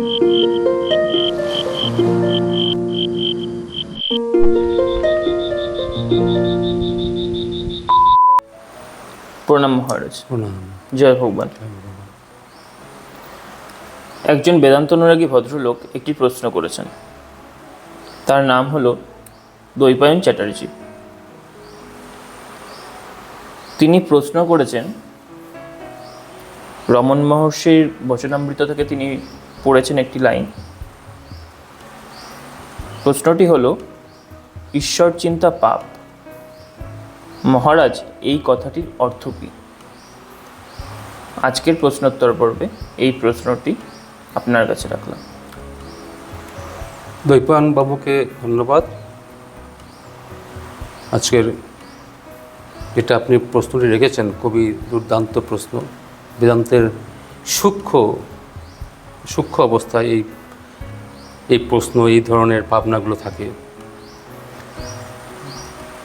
প্রণাম মহারাজ। প্রণাম। জয় ভগবান। একজন বেদান্ত অনুরাগী ভদ্রলোক একটি প্রশ্ন করেছেন। তার নাম হলো দৈপায়ন চ্যাটার্জি। তিনি প্রশ্ন করেছেন রমন মহর্ষির বচনামৃত থেকে তিনি পড়েছেন একটি লাইন। প্রশ্নটি হল ঈশ্বর চিন্তা পাপ। মহারাজ, এই কথাটির অর্থ কী? আজকের প্রশ্নোত্তর পর্বে এই প্রশ্নটি আপনার কাছে রাখলাম। দৈপায়ন বাবুকে ধন্যবাদ। আজকের যেটা আপনি প্রশ্নটি রেখেছেন, খুবই দুর্দান্ত প্রশ্ন। বেদান্তের সূক্ষ্ম সূক্ষ্ম অবস্থায় এই এই প্রশ্ন, এই ধরনের ভাবনাগুলো থাকে।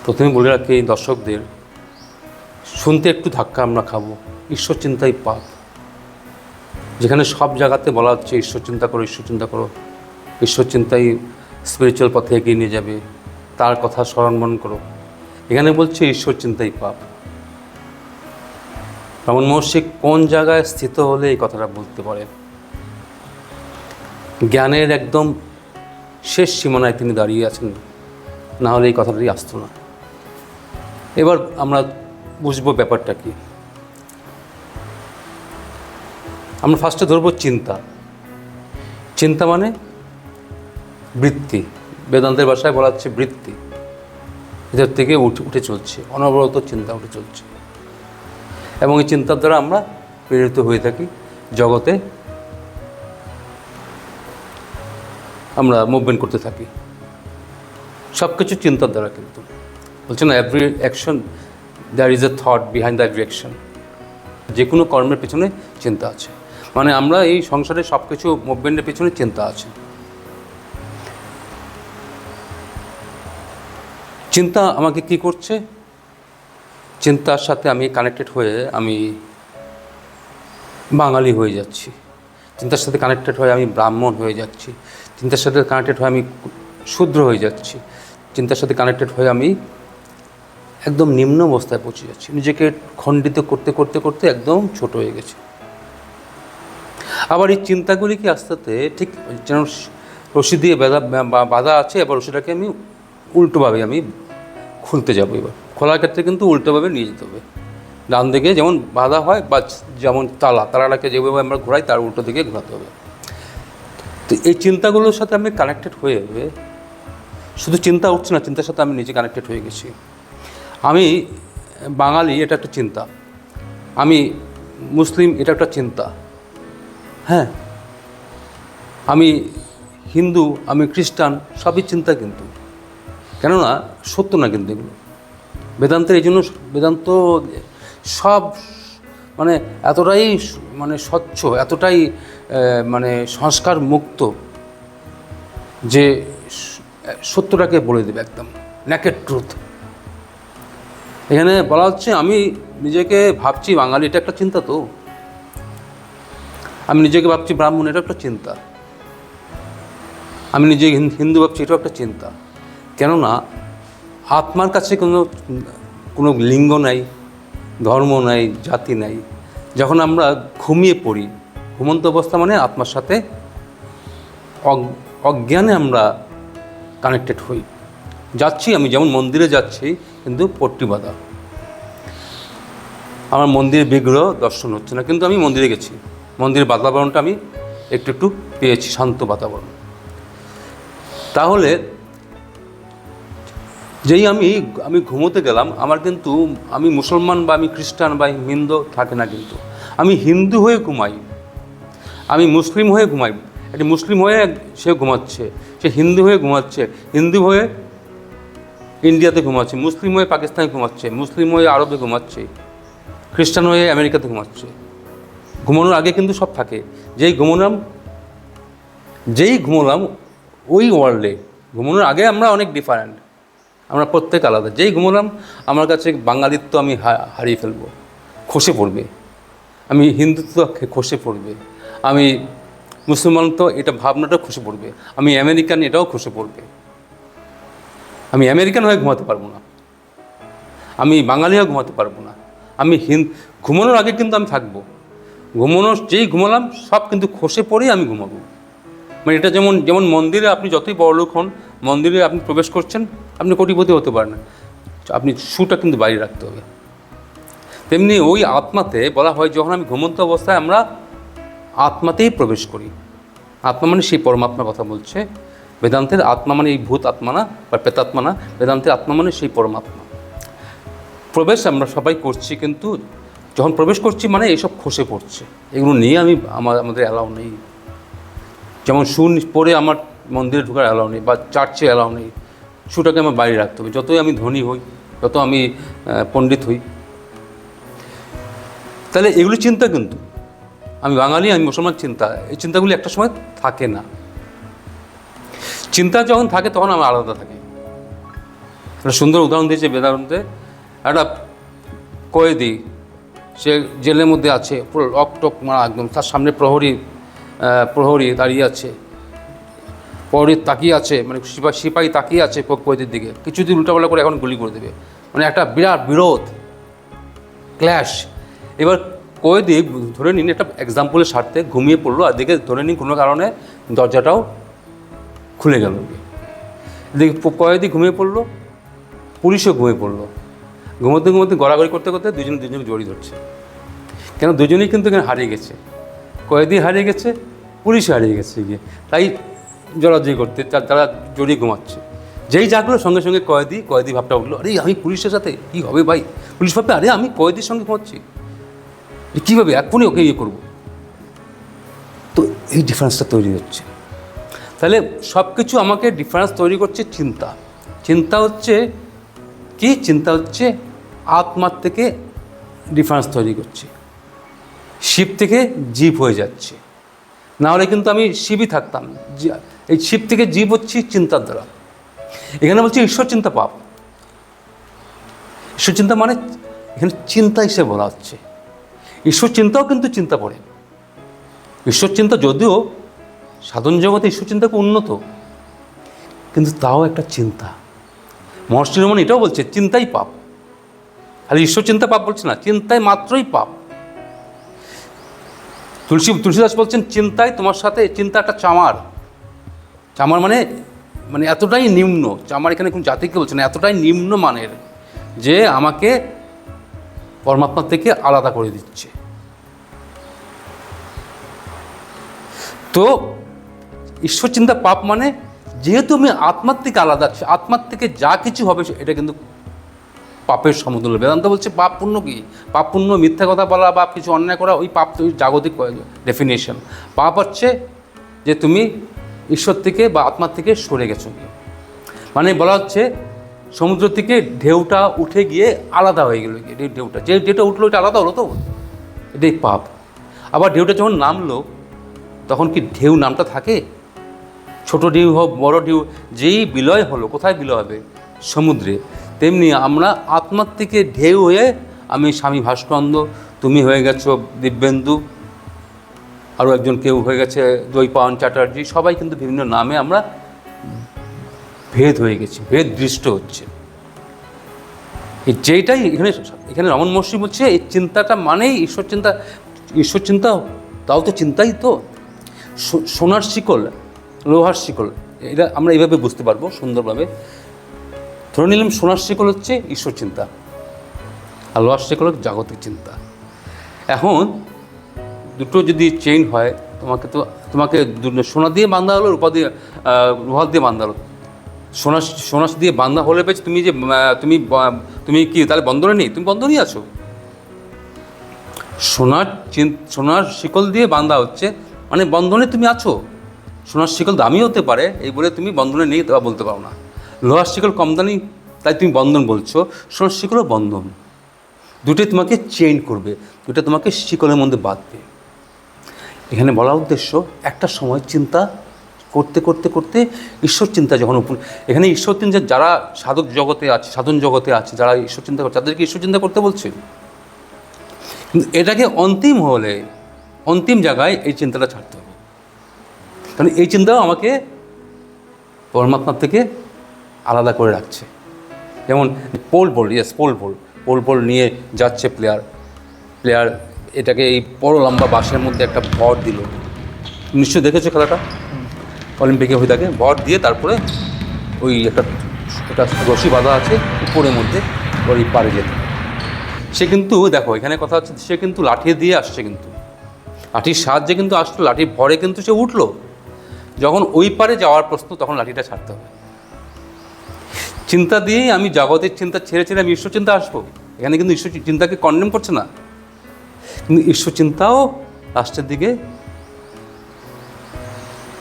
প্রথমে বলে রাখি এই দর্শকদের, শুনতে একটু ধাক্কা আমরা খাব। ঈশ্বর চিন্তাই পাপ। যেখানে সব জায়গাতে বলা হচ্ছে, ঈশ্বর চিন্তা করো, ঈশ্বর চিন্তা করো। ঈশ্বর চিন্তাই স্পিরিচুয়াল পথে এগিয়ে নিয়ে যাবে। তার কথা স্মরণ মন করো। এখানে বলছে ঈশ্বর চিন্তাই পাপ। রমন মহর্ষি কোন জায়গায় স্থিত হলে এই কথাটা বলতে পারে? জ্ঞানের একদম শেষ সীমানায় তিনি দাঁড়িয়ে আছেন। না হলে এই কথাটাই আসতো না। এবার আমরা বুঝব ব্যাপারটা কি। আমরা ফার্স্টে ধরবো চিন্তা। চিন্তা মানে বৃত্তি। বেদান্তের ভাষায় বলা হচ্ছে বৃত্তি। এদের থেকে উঠে উঠে চলছে। অনবরত চিন্তা উঠে চলছে। এবং এই চিন্তার দ্বারা আমরা প্রেরিত হয়ে থাকি জগতে আমরা মুভমেন্ট করতে থাকি। সব কিছু চিন্তার দ্বারা কিন্তু। বলছে না every action there is a thought behind that reaction যে কোনো কর্মের পেছনে চিন্তা আছে। মানে আমরা এই সংসারে সব কিছু মুভমেন্টের পেছনে চিন্তা আছে। চিন্তা আমাকে কি করছে? চিন্তার সাথে আমি কানেক্টেড হয়ে আমি বাঙালি হয়ে যাচ্ছি। চিন্তার সাথে কানেক্টেড হয়ে আমি ব্রাহ্মণ হয়ে যাচ্ছি। চিন্তার সাথে কানেক্টেড হয়ে আমি শূদ্র হয়ে যাচ্ছি। চিন্তার সাথে কানেক্টেড হয়ে আমি একদম নিম্ন অবস্থায় পৌঁছে যাচ্ছি। নিজেকে খণ্ডিত করতে করতে করতে একদম ছোট হয়ে গেছে। আবার এই চিন্তাগুলি কি আস্তে ঠিক যেন রশি দিয়ে বাধা বাধা আছে, এবার রশিটাকে আমি উল্টোভাবে আমি খুলতে যাব এবার। খোলার ক্ষেত্রে কিন্তু উল্টোভাবে নিয়ে যেতে হবে। ডান দিকে যেমন বাধা হয় বা যেমন তালা, তালাটাকে যেভাবে আমরা ঘোরাই তার উল্টো দিকে ঘোরাতে হবে। তো এই চিন্তাগুলোর সাথে আমি কানেক্টেড হয়ে শুধু চিন্তা উঠছে না, চিন্তার সাথে আমি নিজে কানেক্টেড হয়ে গেছি। আমি বাঙালি, এটা একটা চিন্তা। আমি মুসলিম, এটা একটা চিন্তা। হ্যাঁ? আমি হিন্দু, আমি খ্রিস্টান, সবই চিন্তা কিন্তু। কেননা সত্য না কিন্তু এগুলো। বেদান্তের এই জন্য, বেদান্ত সব মানে এতটাই মানে স্বচ্ছ, এতটাই মানে সংস্কার মুক্ত যে সত্যটাকে বলে দেবে একদম ন্যাকেট ট্রুথ এখানে বলা হচ্ছে, আমি নিজেকে ভাবছি বাঙালি, এটা একটা চিন্তা তো। আমি নিজেকে ভাবছি ব্রাহ্মণ, এটা একটা চিন্তা। আমি নিজে হিন্দু ভাবছি, এটাও একটা চিন্তা। কেননা, আত্মার কাছে কোনো কোনো লিঙ্গ নাই। ধর্ম নাই, জাতি নাই। যখন আমরা ঘুমিয়ে পড়ি, ঘুমন্ত অবস্থা মানে আত্মার সাথে অজ্ঞানে আমরা কানেক্টেড হই। যাচ্ছি আমি, যেমন মন্দিরে যাচ্ছি, কিন্তু পট্টি বাঁধা। আমার মন্দিরের বিগ্রহ দর্শন হচ্ছে না, কিন্তু আমি মন্দিরে গেছি। মন্দিরের বাতাবরণটা আমি একটু একটু পেয়েছি, শান্ত বাতাবরণ। তাহলে যেই আমি আমি ঘুমোতে গেলাম, আমার কিন্তু, আমি মুসলমান বা আমি খ্রিস্টান বা হিন্দু থাকে না কিন্তু। আমি হিন্দু হয়ে ঘুমাই। আমি মুসলিম হয়ে ঘুমাই। একটি মুসলিম হয়ে সে ঘুমাচ্ছে। সে হিন্দু হয়ে ঘুমাচ্ছে। হিন্দু হয়ে ইন্ডিয়াতে ঘুমাচ্ছে। মুসলিম হয়ে পাকিস্তানে ঘুমাচ্ছে। মুসলিম হয়ে আরবে ঘুমাচ্ছে। খ্রিস্টান হয়ে আমেরিকাতে ঘুমাচ্ছে। ঘুমানোর আগে কিন্তু সব থাকে। যেই ঘুমোলাম যেই ঘুমোলাম, ওই ওয়ার্ল্ডে ঘুমানোর আগে আমরা অনেক ডিফারেন্ট আমরা প্রত্যেক আলাদা। যেই ঘুমোলাম, আমার কাছে বাঙালিত্ব আমি হারিয়ে ফেলব। খসে পড়বে। আমি হিন্দুত্ব খসে পড়বে। আমি মুসলমান তো এটা ভাবনাটাও খসে পড়বে। আমি আমেরিকান এটাও খসে পড়বে। আমি আমেরিকান হয়ে ঘুমাতে পারব না। আমি বাঙালি হয়ে ঘুমাতে পারব না। আমি হিন, ঘুমানোর আগে কিন্তু আমি থাকব। ঘুমানোর যেই ঘুমালাম, সব কিন্তু খসে পড়েই আমি ঘুমাবো। মানে এটা যেমন যেমন মন্দিরে আপনি যতই বড় লোক হন, মন্দিরে আপনি প্রবেশ করছেন আপনি কোটিপতি হতে পারেন আপনি শুটা কিন্তু বাইরে রাখতে হবে। তেমনি ওই আত্মাতে বলা হয়, যখন আমি ঘুমন্ত অবস্থায় আমরা আত্মাতেই প্রবেশ করি। আত্মা মানে সেই পরমাত্মার কথা বলছে। বেদান্তের আত্মা মানে এই ভূত আত্মা না, বা প্রেতাত্মা না। বেদান্তের আত্মা মানে সেই পরমাত্মা। প্রবেশ আমরা সবাই করছি, কিন্তু যখন প্রবেশ করছি মানে এইসব খসে পড়ছে। এগুলো নিয়ে আমি, আমার, আমাদের অ্যালাউ নেই। যেমন শু পরে আমার মন্দিরে ঢোকার অ্যালাউ নেই, বা চার্চে অ্যালাউ নেই। শুটাকে আমার বাইরে রাখতে হবে। যতই আমি ধনী হই, যত আমি পণ্ডিত হই, তাহলে এগুলি চিন্তা কিন্তু। আমি বাঙালি, আমি মুসলমান, চিন্তা। এই চিন্তাগুলি একটা সময় থাকে না। চিন্তা যখন থাকে, তখন আমার আলাদা থাকে। একটা সুন্দর উদাহরণ দিয়েছে বেদান্তে একটা কয়েদি, সে জেলের মধ্যে আছে, পুরো লক টক মারা একদম, তার সামনে প্রহরী প্রহরী দাঁড়িয়ে আছে। প্রহরী তাকিয়ে আছে মানে সিপাহী সিপাহী তাকিয়ে আছে কয়েদির দিকে। কিছুদিন উল্টাপাল্টা করে এখন গুলি করে দেবে। মানে একটা বিরাট বিরোধ, ক্ল্যাশ। এবার কয়েদি ধরে নিন, একটা এক্সাম্পলের স্বার্থে ঘুমিয়ে পড়ল, আর দেখে ধরে নিন কোনো কারণে দরজাটাও খুলে গেল। প- কয়েদি ঘুমিয়ে পড়ল, পুলিশও ঘুমিয়ে পড়ল। ঘুমোতে ঘুমোতে গড়াগড়ি করতে করতে দুজন দুজনকে জড়িয়ে ধরছে। কেন দুজনেই কিন্তু এখানে হারিয়ে গেছে। কয়েদি হারিয়ে গেছে পুলিশ হারিয়ে গেছে গিয়ে। তাই জড়াজড়ি করতে, তারা জড়িয়ে ঘুমাচ্ছে। যেই জাগলো সঙ্গে সঙ্গে কয়েদি কয়েদি ভাবটা উঠল, আরে, আমি পুলিশের সাথে, কী হবে ভাই? পুলিশ ভাববে, আরে, আমি কয়েদির সঙ্গে ঘুমাচ্ছি। কীভাবে এখনই ওকে ইয়ে করব। তো এই ডিফারেন্সটা তৈরি হচ্ছে। তাহলে সব কিছু আমাকে ডিফারেন্স তৈরি করছে চিন্তা। চিন্তা হচ্ছে কি? চিন্তা হচ্ছে আত্মার থেকে ডিফারেন্স তৈরি করছে। শিব থেকে জীব হয়ে যাচ্ছে। না হলে কিন্তু আমি শিবই থাকতাম। এই শিব থেকে জীব হচ্ছে চিন্তার দ্বারা। এখানে বলছি ঈশ্বর চিন্তা পাপ। ঈশ্বর চিন্তা মানে এখানে চিন্তা হিসেবে বলা হচ্ছে। ঈশ্বর চিন্তাও কিন্তু চিন্তা পড়ে। ঈশ্বর চিন্তা যদিও সাধন জগতে ঈশ্বর চিন্তা খুব উন্নত, কিন্তু তাও একটা চিন্তা। মহর্ষি রমন এটাও বলছে, চিন্তাই পাপ। আর ঈশ্বর চিন্তা পাপ বলছে না চিন্তায় মাত্রই পাপ। তুলসী, তুলসীদাস বলছেন চিন্তায় তোমার সাথে, চিন্তা একটা চামার। চামার মানে মানে এতটাই নিম্ন, চামার এখানে কোন জাতিকে বলছে না, এতটাই নিম্ন মানের যে আমাকে পরমাত্মা থেকে আলাদা করে দিচ্ছে। তো ঈশ্বর চিন্তা পাপ মানে যেহেতু আমি আত্মার থেকে আলাদা আত্মার থেকে যা কিছু হবে এটা কিন্তু পাপের সমতুল্য। বেদান্ত বলছে পাপ পুণ্য কি? পাপ পুণ্য মিথ্যা কথা বলা বা কিছু অন্যায় করা, ওই পাপ জাগতিক ডেফিনেশন পাপ হচ্ছে যে তুমি ঈশ্বর থেকে বা আত্মার থেকে সরে গেছো মানে বলা হচ্ছে সমুদ্র থেকে ঢেউটা উঠে গিয়ে আলাদা হয়ে গেলো ঢেউটা। যে ঢেউটা উঠল ওটা আলাদা হলো তো? এটাই পাপ। আবার ঢেউটা যখন নামলো, তখন কি ঢেউ নামটা থাকে? ছোট ঢেউ হোক, বড় ঢেউ, যেই বিলয় হলো, কোথায় বিলয় হবে? সমুদ্রে। তেমনি আমরা আত্মার থেকে ঢেউ হয়ে, আমি স্বামী ভাস্কন্দ তুমি হয়ে গেছো দিব্যেন্দু আরও একজন কেউ হয়ে গেছে দৈপায়ন চ্যাটার্জি, সবাই কিন্তু বিভিন্ন নামে আমরা ভেদ হয়ে গেছি, ভেদ দৃষ্ট হচ্ছে। এই যেইটাই এখানে এখানে রমন মহর্ষি বলছে, এই চিন্তাটা মানেই ঈশ্বর চিন্তা ঈশ্বর চিন্তা, তাও তো চিন্তাই তো। সোনার শিকল, লোহার শিকল, এটা আমরা এইভাবে বুঝতে পারব সুন্দরভাবে। ধরে নিলাম সোনার শিকল হচ্ছে ঈশ্বর চিন্তা, আর লোহার শিকল জাগতিক চিন্তা। এখন দুটো যদি চেইন হয়, তোমাকে তো, তোমাকে সোনা দিয়ে বাঁধা হলো, রূপা দিয়ে লোহার দিয়ে বাঁধা হলো। সোনা সোনা দিয়ে বাঁধা হলে বেশ তুমি যে তুমি তুমি কি, তাহলে বন্ধনে নেই? তুমি বন্ধনই আছো। সোনার সোনার শিকল দিয়ে বাঁধা হচ্ছে মানে বন্ধনে তুমি আছো। সোনার শিকল দামি হতে পারে, এই বলে তুমি বন্ধনে নেই তা বলতে পারো না। লোহার শিকল কম দামি, তাই তুমি বন্ধন বলছো। সোনার শিকলও বন্ধন। দুটোই তোমাকে চেইন করবে দুটো তোমাকে শিকলের মধ্যে বাঁধবে। এখানে বলা উদ্দেশ্য একটা সময় চিন্তা করতে করতে করতে ঈশ্বর চিন্তা যখন এখানে ঈশ্বর চিন্তা যারা সাধক জগতে আছে, সাধন জগতে আছে, যারা ঈশ্বর চিন্তা করছে, তাদেরকে ঈশ্বর চিন্তা করতে বলছে। কিন্তু এটাকে অন্তিম হলে, অন্তিম জায়গায় এই চিন্তাটা ছাড়তে হবে। কারণ এই চিন্তাও আমাকে পরমাত্মার থেকে আলাদা করে রাখছে। যেমন পোল বল ইয়েস পোল বল। পোল বল নিয়ে যাচ্ছে প্লেয়ার প্লেয়ার এটাকে এই বড় লম্বা বাসের মধ্যে একটা ভর দিল। নিশ্চয়ই দেখেছ খেলাটা? অলিম্পিকে হয়ে থাকে। ভর দিয়ে তারপরে ওই একটা একটা রশি বাঁধা আছে উপরের মধ্যে ওই পারে যেতে। সে কিন্তু, দেখো, এখানে কথা হচ্ছে, সে কিন্তু লাঠি দিয়ে আসছে কিন্তু। লাঠির সাহায্যে কিন্তু আসলো, লাঠির ভরে কিন্তু সে উঠল। যখন ওই পারে যাওয়ার প্রশ্ন, তখন লাঠিটা ছাড়তে হবে। চিন্তা দিয়েই আমি জগতের চিন্তা ছেড়ে ছেড়ে আমি ঈশ্বর চিন্তা আসব। এখানে কিন্তু ঈশ্বর চিন্তাকে কন্ডেম করছে না। কিন্তু ঈশ্বর চিন্তাও লাস্টের দিকে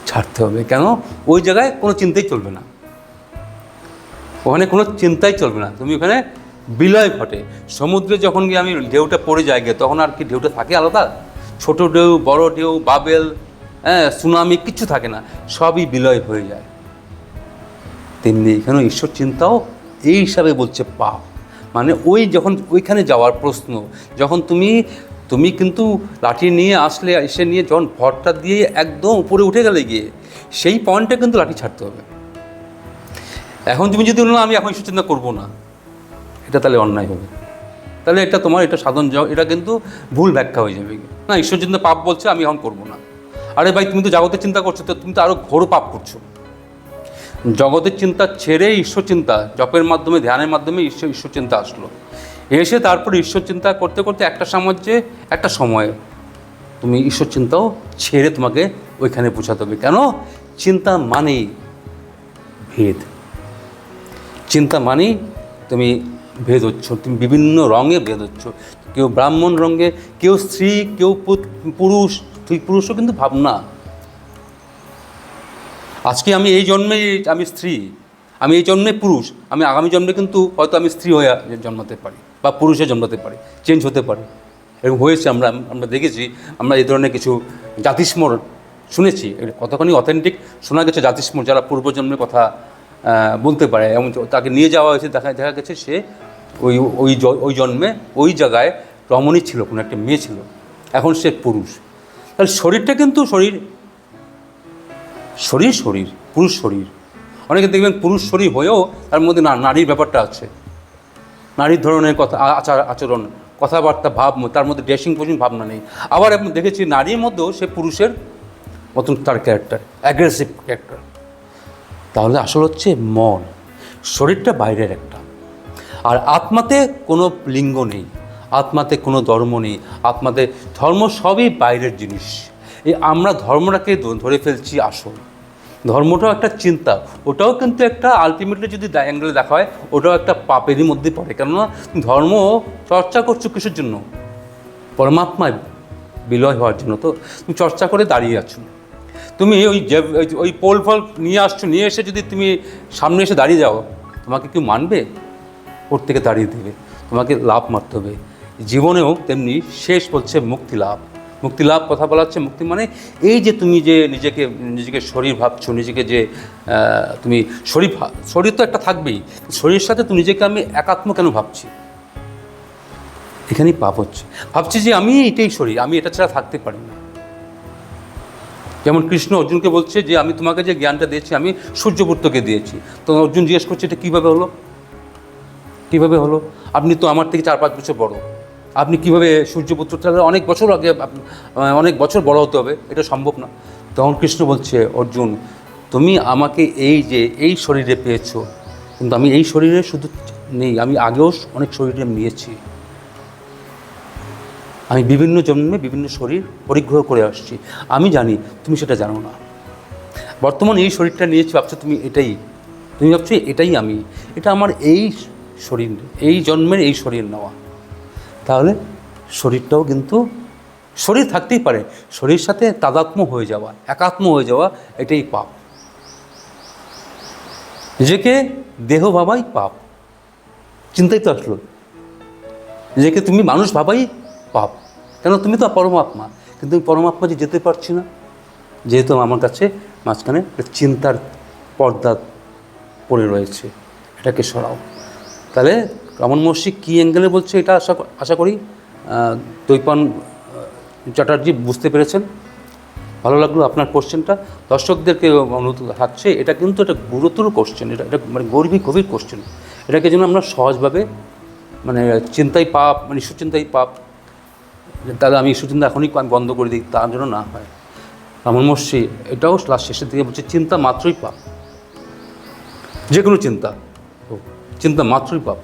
ছাড়তে হবে। কেন? ওই জায়গায় কোনো চিন্তাই চলবে না। ওখানে কোনো চিন্তাই চলবে না। তুমি ওখানে বিলয় ঘটে। সমুদ্রে যখন গিয়ে আমি ঢেউটা পড়ে যাই গিয়ে, তখন আর কি ঢেউটা থাকে আলাদা? ছোট ঢেউ, বড় ঢেউ, বাবেল হ্যাঁ সুনামি কিচ্ছু থাকে না। সবই বিলয় হয়ে যায়। তেমনি এখানে ঈশ্বর চিন্তাও এই হিসাবে বলছে পাপ। মানে ওই যখন ওইখানে যাওয়ার প্রশ্ন, যখন তুমি তুমি কিন্তু লাঠি নিয়ে আসলে এসে নিয়ে যখন ভরটা দিয়ে একদম উপরে উঠে গেলে গিয়ে সেই পয়েন্টে কিন্তু লাঠি ছাড়তে হবে। এখন তুমি যদি না, আমি এখন চিন্তা করব না। এটা তাহলে অন্যায় হবে। তাহলে এটা তোমার এটা সাধন এটা কিন্তু ভুল ব্যাখ্যা হয়ে যাবে। না ঈশ্বর চিন্তা পাপ বলছে আমি এখন করব না। আরে ভাই তুমি তো জগতের চিন্তা করছ তো তুমি তো আরও ঘোর পাপ করছ। জগতের চিন্তা ছেড়ে ঈশ্বর চিন্তা জপের মাধ্যমে ধ্যানের মাধ্যমে ঈশ্বর ঈশ্বর চিন্তা আসলো। এসে তারপর ঈশ্বর চিন্তা করতে করতে একটা সাম্রাজ্যে একটা সময়ে। তুমি ঈশ্বর চিন্তাও ছেড়ে তোমাকে ওইখানে পৌঁছাতে হবে। কেন? চিন্তা মানেই ভেদ। চিন্তা মানেই তুমি ভেদ হচ্ছ, তুমি বিভিন্ন রঙে ভেদ হচ্ছ। কেউ ব্রাহ্মণ রঙে, কেউ স্ত্রী, কেউ পুরুষ তুই পুরুষও কিন্তু ভাবনা। আজকে আমি এই জন্মে আমি স্ত্রী, আমি এই জন্মে পুরুষ, আমি আগামী জন্মে কিন্তু হয়তো আমি স্ত্রী হয়ে জন্মাতে পারি। বা পুরুষে জন্মাতে পারে চেঞ্জ হতে পারে। এবং হয়েছে, আমরা আমরা দেখেছি, আমরা এই ধরনের কিছু জাতিস্মর শুনেছি। কতখানি অথেন্টিক শোনা গেছে জাতিস্মর, যারা পূর্বজন্মের কথা বলতে পারে। এবং তাকে নিয়ে যাওয়া হয়েছে, দেখা দেখা গেছে সে ওই ওই ওই জন্মে ওই জায়গায় রমণী ছিল, কোনো একটা মেয়ে ছিল। এখন সে পুরুষ। তাহলে শরীরটা কিন্তু শরীর। শরীর শরীর, পুরুষ শরীর। অনেকে দেখবেন পুরুষ শরীর হয়েও তার মধ্যে নারীর ব্যাপারটা আছে। নারীর ধরনের কথা আচার, আচরণ, কথাবার্তা, ভাব তার মধ্যে ড্রেসিং পর্যন্ত ভাবনা নেই। আবার আমি দেখেছি নারীর মধ্যেও সে পুরুষের মতন তার ক্যারেক্টার অ্যাগ্রেসিভ ক্যারেক্টার তাহলে আসল হচ্ছে মন। শরীরটা বাইরের একটা। আর আত্মাতে কোনো লিঙ্গ নেই, আত্মাতে কোনো ধর্ম নেই, আত্মাতে ধর্ম সবই বাইরের জিনিস। এই আমরা ধর্মটাকে ধরে ফেলছি আসল। ধর্মটাও একটা চিন্তা। ওটাও কিন্তু একটা আলটিমেটলি যদি অ্যাঙ্গেলে দেখা হয়, ওটাও একটা পাপেরই মধ্যে পড়ে। কেননা ধর্ম চর্চা করছ কিসের জন্য? পরমাত্মায় বিলয় হওয়ার জন্য। তো তুমি চর্চা করে দাঁড়িয়ে আছো। তুমি ওই যে, ওই- পোল ফল নিয়ে আসছো, নিয়ে এসে যদি তুমি সামনে এসে দাঁড়িয়ে যাও, তোমাকে কেউ মানবে? ওর থেকে দাঁড়িয়ে দেবে। তোমাকে লাভ মারতে হবে। জীবনেও তেমনি শেষ বলছে মুক্তি লাভ। মুক্তি লাভ কথা বলা হচ্ছে। মুক্তি মানে এই যে তুমি যে নিজেকে নিজেকে শরীর ভাবছ, নিজেকে যে তুমি শরীর শরীর তো একটা থাকবেই। শরীরের সাথে তুমি নিজেকে আমি একাত্ম কেন ভাবছি? এখানেই পাপ হচ্ছে। ভাবছি যে আমি এটাই শরীর, আমি এটা ছাড়া থাকতে পারি না। যেমন কৃষ্ণ অর্জুনকে বলছে যে, আমি তোমাকে যে জ্ঞানটা দিয়েছি, আমি সূর্যপুত্রকে দিয়েছি। তো অর্জুন জিজ্ঞেস করছে, এটা কীভাবে হলো? কীভাবে হলো? আপনি তো আমার থেকে চার পাঁচ বছর বড়। আপনি কীভাবে সূর্যপুত্র তাহলে অনেক বছর আগে অনেক বছর বড় হতে হবে, এটা সম্ভব না। তখন কৃষ্ণ বলছে, অর্জুন, তুমি আমাকে এই যে, এই শরীরে পেয়েছ, কিন্তু আমি এই শরীরে শুধু নেই, আমি আগেও অনেক শরীরে নিয়েছি। আমি বিভিন্ন জন্মে বিভিন্ন শরীর পরিগ্রহ করে আসছি। আমি জানি, তুমি সেটা জানো না। বর্তমান এই শরীরটা নিয়েছি, ভাবছ তুমি এটাই, তুমি ভাবছ এটাই আমি। এটা আমার এই শরীর, এই জন্মের এই শরীর নেওয়া। তাহলে শরীরটাও কিন্তু, শরীর থাকতেই পারে, শরীর সাথে তাদাত্ম হয়ে যাওয়া, একাত্ম হয়ে যাওয়া, এটাই পাপ। নিজেকে দেহ ভাবাই পাপ। চিন্তাই তো আসলো। নিজেকে তুমি মানুষ ভাবাই পাপ। কেন তুমি তো পরমাত্মা, কিন্তু আমি পরমাত্মা যে যেতে পারছি না। যেহেতু আমার কাছে মাঝখানে চিন্তার পর্দা পড়ে রয়েছে, এটাকে সরাও। তাহলে রমন মস্যি কী অ্যাঙ্গেলে বলছে এটা আশা আশা করি দৈপান চ্যাটার্জি বুঝতে পেরেছেন। ভালো লাগল আপনার কোশ্চেনটা দর্শকদেরকে অনুরোধ থাকছে, এটা কিন্তু একটা গুরুতর কোশ্চেন এটা এটা মানে গর্বিক গভীর কোশ্চেন এটাকে যেন আমরা সহজভাবে মানে চিন্তাই পাপ মানে ঈশ্বর চিন্তাই পাপ, তাহলে আমি ঈশ্বর চিন্তা এখনই বন্ধ করে দিই তার জন্য না হয়। আমার মর্ষি এটাও লাস্ট শেষের দিকে বলছে, চিন্তা মাত্রই পাপ। যে কোনো চিন্তা চিন্তা মাত্রই পাপ।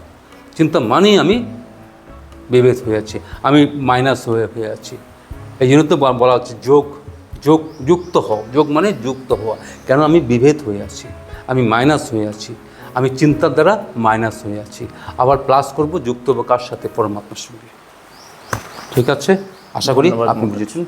চিন্তা মানেই আমি বিভেদ হয়ে আছি আমি মাইনাস হয়ে হয়ে আছি। এই জন্য তো বলা হচ্ছে যোগ যোগ যুক্ত হও যোগ মানে যুক্ত হওয়া। কেন আমি বিভেদ হয়ে আছি আমি মাইনাস হয়ে আছি আমি চিন্তার দ্বারা মাইনাস হয়ে আছি। আবার প্লাস করব যুক্ত হব কার সাথে? পরমাত্মার সঙ্গে। ঠিক আছে? আশা করি আপনি বুঝেছেন।